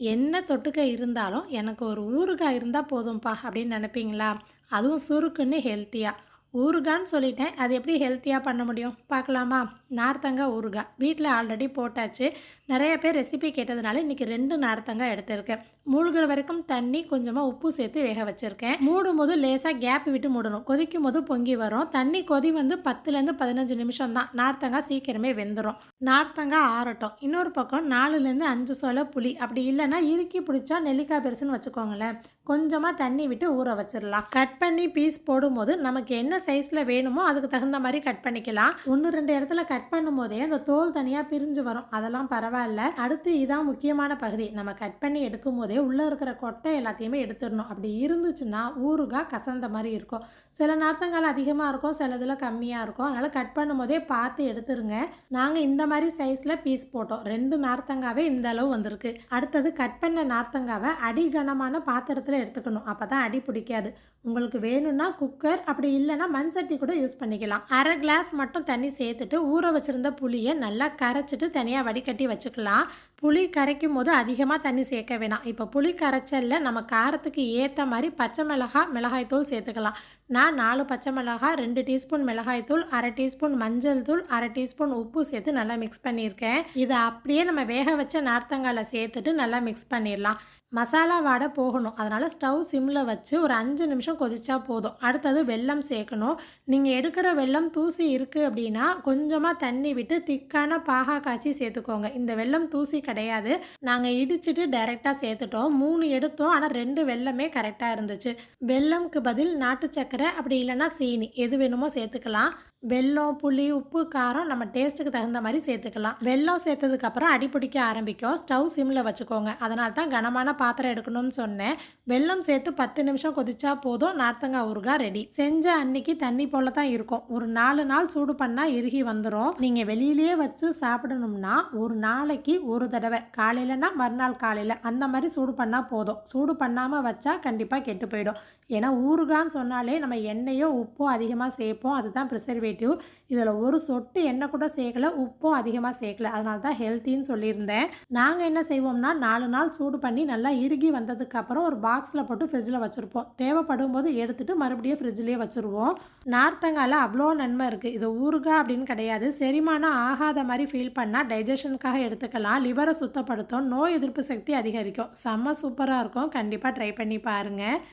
என்ன தொட்டுக்க இருந்தாலும் எனக்கு ஒரு ஊறுகாய் இருந்தால் போதும்ப்பா அப்படின்னு நினைப்பீங்களா? அதுவும் சுருக்குன்னு ஹெல்த்தியாக ஊறுகான்னு சொல்லிட்டேன். அது எப்படி ஹெல்த்தியாக பண்ண முடியும்? பார்க்கலாமா? நார்த்தங்காய் ஊறுகாய். வீட்டில் ஆல்ரெடி போட்டாச்சு. நிறைய பேர் ரெசிபி கேட்டதுனால இன்றைக்கி ரெண்டு நார்த்தங்காய் எடுத்திருக்கேன். மூழ்கிற வரைக்கும் தண்ணி கொஞ்சமாக உப்பு சேர்த்து வேக வச்சுருக்கேன். மூடும் போது லேசாக கேப் விட்டு மூடணும். கொதிக்கும் போது பொங்கி வரும். தண்ணி கொதி வந்து பத்துலேருந்து பதினஞ்சு நிமிஷம் தான். நார்த்தங்காய் சீக்கிரமே வெந்துடும் நார்த்தங்காய் ஆறட்டும். இன்னொரு பக்கம் நாலுலேருந்து அஞ்சு சொல புளி. அப்படி இல்லைன்னா இறுக்கி பிடிச்சா நெல்லிக்காய் பெருசுன்னு வச்சுக்கோங்களேன். கொஞ்சமாக தண்ணி விட்டு ஊற வச்சிடலாம் கட் பண்ணி பீஸ் போடும்போது நமக்கு என்ன சைஸில் வேணுமோ அதுக்கு தகுந்த மாதிரி கட் பண்ணிக்கலாம். ஒன்று ரெண்டு இடத்துல கட் பண்ணும் போதே அந்த தோல் தனியாக பிரிஞ்சு வரும். அதெல்லாம் பரவாயில்ல. அடுத்து இதான் முக்கியமான பகுதி. நம்ம கட் பண்ணி எடுக்கும் போதே உள்ளே இருக்கிற கொட்டை எல்லாத்தையுமே எடுத்துடணும். அப்படி இருந்துச்சுன்னா ஊறுகாய் கசந்த மாதிரி இருக்கும். சில நார்த்தங்கால் அதிகமாக இருக்கும் சில இதில் கம்மியாக இருக்கும். அதனால் கட் பண்ணும்போதே பார்த்து எடுத்துருங்க. நாங்கள் இந்த மாதிரி சைஸில் பீஸ் போட்டோம். ரெண்டு நார்த்தங்காவே இந்த அளவு வந்திருக்கு. அடுத்தது கட் பண்ண நார்த்தங்காவை அடிகனமான பாத்திரத்தில் எடுத்துக்கணும். அப்போ தான் அடி பிடிக்காது. உங்களுக்கு வேணும்னா குக்கர் அப்படி இல்லைன்னா மண் சட்டி கூட யூஸ் பண்ணிக்கலாம். அரை கிளாஸ் மட்டும் தண்ணி சேர்த்துட்டு ஊற வச்சுருந்த புளியை நல்லா கரைச்சிட்டு தனியாக வடிகட்டி வச்சுக்கலாம். புளி கரைக்கும் போது அதிகமாக தண்ணி சேர்க்க வேணாம். இப்போ புளி கரைச்சல்ல நம்ம காரத்துக்கு ஏற்ற மாதிரி பச்சை மிளகாய் மிளகாய்த்தூள் சேர்த்துக்கலாம். நான் நாலு பச்சை மிளகாய் ரெண்டு டீஸ்பூன் மிளகாய்த்தூள் அரை டீஸ்பூன் மஞ்சள் தூள் அரை டீஸ்பூன் உப்பு சேர்த்து நல்லா மிக்ஸ் பண்ணியிருக்கேன். இதை அப்படியே நம்ம வேக வச்ச நார்த்தங்காயில் சேர்த்துட்டு நல்லா மிக்ஸ் பண்ணிடலாம். மசாலா வாடை போகணும். அதனால் ஸ்டவ் சிம்மில் வச்சு ஒரு அஞ்சு நிமிஷம் கொதிச்சா போதும். அடுத்தது வெல்லம் சேர்க்கணும். நீங்கள் எடுக்கிற வெல்லம் தூசி இருக்குது அப்படின்னா கொஞ்சமாக தண்ணி விட்டு திக்கான பாகா காய்ச்சி சேர்த்துக்கோங்க. இந்த வெல்லம் தூசி கிடையாது. நாங்கள் இடிச்சிட்டு டைரெக்டாக சேர்த்துட்டோம். மூணு எடுத்தோம். ஆனால் ரெண்டு வெல்லமே கரெக்டாக இருந்துச்சு. வெல்லம்க்கு பதில் நாட்டு சக்கரை அப்படி இல்லைன்னா சீனி. எது வேணுமோ சேர்த்துக்கலாம். வெல்லம் புளி உப்பு காரம் நம்ம டேஸ்ட்டுக்கு தகுந்த மாதிரி சேர்த்துக்கலாம். வெல்லம் சேர்த்ததுக்கப்புறம் அடிப்பிடிக்க ஆரம்பிக்கும். ஸ்டவ் சிம்மில் வச்சுக்கோங்க. அதனால தான் கனமான பாத்திரம் எடுக்கணும்னு சொன்னேன். வெல்லம் சேர்த்து பத்து நிமிஷம் கொதிச்சா போதும். நார்த்தங்காய் ஊறுகாய் ரெடி செஞ்ச அன்னைக்கு தண்ணி போல தான் இருக்கும். ஒரு நாலு நாள் சூடு பண்ணால் இறுகி வந்துடும் நீங்கள் வெளியிலேயே வச்சு சாப்பிடணும்னா ஒரு நாளைக்கு ஒரு தடவை. காலையிலனா மறுநாள் காலையில். அந்த மாதிரி சூடு பண்ணால் போதும். சூடு பண்ணாமல் வச்சா கண்டிப்பாக கெட்டு போயிடும். ஏன்னா ஊறுகான்னு சொன்னாலே நம்ம எண்ணெயோ உப்போ அதிகமாக சேர்ப்போம். அதுதான் ப்ரிசர்வேட்டிவ் இதில் ஒரு சொட்டு எண்ணெய் கூட சேர்க்கல உப்பும் அதிகமாக சேர்க்கல. அதனால தான் ஹெல்த்தின்னு சொல்லியிருந்தேன். நாங்கள் என்ன செய்வோம்னா நாலு நாள் சூடு பண்ணி நல்லா இறுகி வந்ததுக்கப்புறம் ஒரு பாக்ஸில் போட்டு ஃப்ரிட்ஜில் வச்சுருப்போம். தேவைப்படும் போது எடுத்துகிட்டு மறுபடியும் ஃப்ரிட்ஜ்லேயே வச்சுருவோம். நார்த்தங்கால அவ்வளோ நன்மை இருக்குது இது ஊறுகாய் அப்படின்னு கிடையாது. செரிமானம் ஆகாத மாதிரி ஃபீல் பண்ணால் டைஜஷனுக்காக எடுத்துக்கலாம். லிவரை சுத்தப்படுத்தும். நோய் எதிர்ப்பு சக்தி அதிகரிக்கும். செம்ம சூப்பராக இருக்கும். கண்டிப்பாக ட்ரை பண்ணி பாருங்கள்